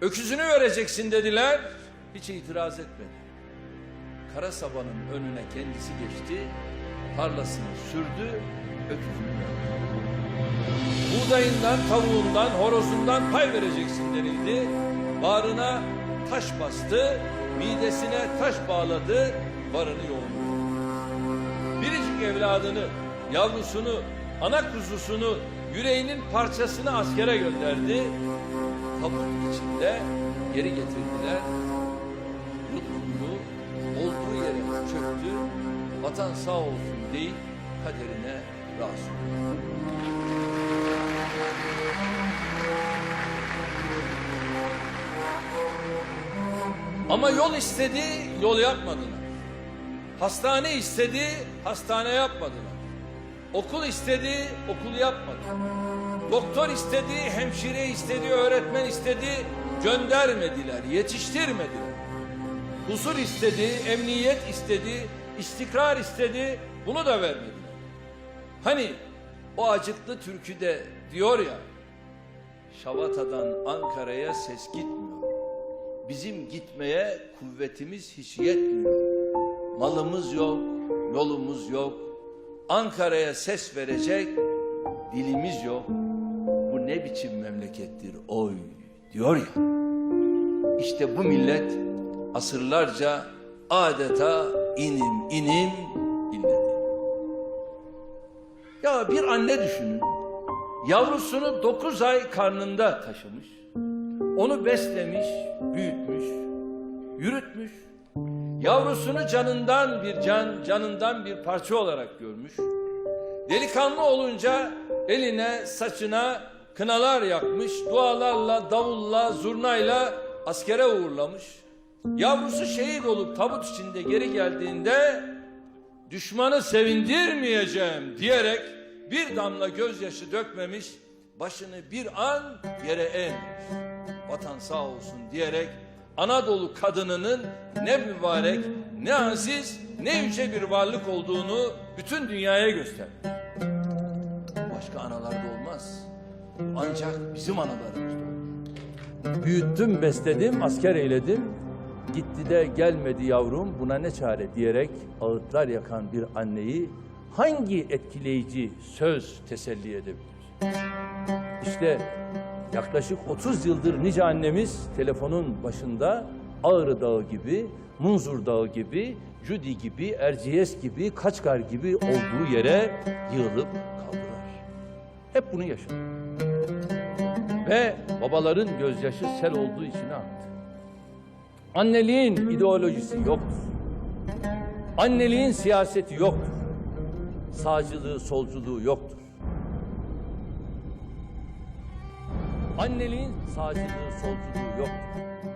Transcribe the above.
Öküzünü vereceksin dediler. Hiç itiraz etmedi. Kara sabanın önüne kendisi geçti. Tarlasını sürdü. Öküzünü verdi. Buğdayından, tavuğundan, horozundan pay vereceksin denildi. Bağrına taş bastı, midesine taş bağladı, varını yoğundu. Biricik evladını, yavrusunu, ana kuzusunu, yüreğinin parçasını askere gönderdi. Tabut içinde geri getirdiler. Yutkundu, olduğu yere çöktü. Vatan sağ olsun değil, kaderine razı. Ama yol istedi, yol yapmadılar. Hastane istedi, hastane yapmadılar. Okul istedi, okul yapmadı. Doktor istedi, hemşire istedi, öğretmen istedi, göndermediler, yetiştirmediler. Huzur istedi, emniyet istedi, istikrar istedi, bunu da vermediler. Hani o acıklı türküde diyor ya, Şavata'dan Ankara'ya ses gitmiyor. Bizim gitmeye kuvvetimiz hiç yetmiyor. Malımız yok, yolumuz yok. Ankara'ya ses verecek dilimiz yok. Bu ne biçim memlekettir oy diyor ya. İşte bu millet asırlarca adeta inim inim inledi. Ya bir anne düşünün. Yavrusunu dokuz ay karnında taşımış. Onu beslemiş, büyütmüş, yürütmüş. Yavrusunu canından bir can, canından bir parça olarak görmüş. Delikanlı olunca eline, saçına kınalar yakmış, dualarla, davulla, zurnayla askere uğurlamış. Yavrusu şehit olup tabut içinde geri geldiğinde düşmanı sevindirmeyeceğim diyerek bir damla gözyaşı dökmemiş, başını bir an yere eğmemiş. Vatan sağ olsun diyerek Anadolu kadınının ne mübarek, ne aziz, ne yüce bir varlık olduğunu bütün dünyaya gösterdi. Başka anallarda olmaz. Ancak bizim analarımızda olur. Büyüttüm, besledim, asker eyledim. Gitti de gelmedi yavrum buna ne çare diyerek ağıtlar yakan bir anneyi hangi etkileyici söz teselli edebilir? İşte yaklaşık 30 yıldır nice annemiz telefonun başında Ağrı Dağı gibi, Munzur Dağı gibi, Cudi gibi, Erciyes gibi, Kaçkar gibi olduğu yere yığılıp kaldılar. Hep bunu yaşadı. Ve babaların gözyaşı sel olduğu içine aktı. Anneliğin ideolojisi yoktur. Anneliğin siyaseti yoktur. Sağcılığı, solculuğu yoktur. Anneliğin sağcılığı, solculuğu yoktur.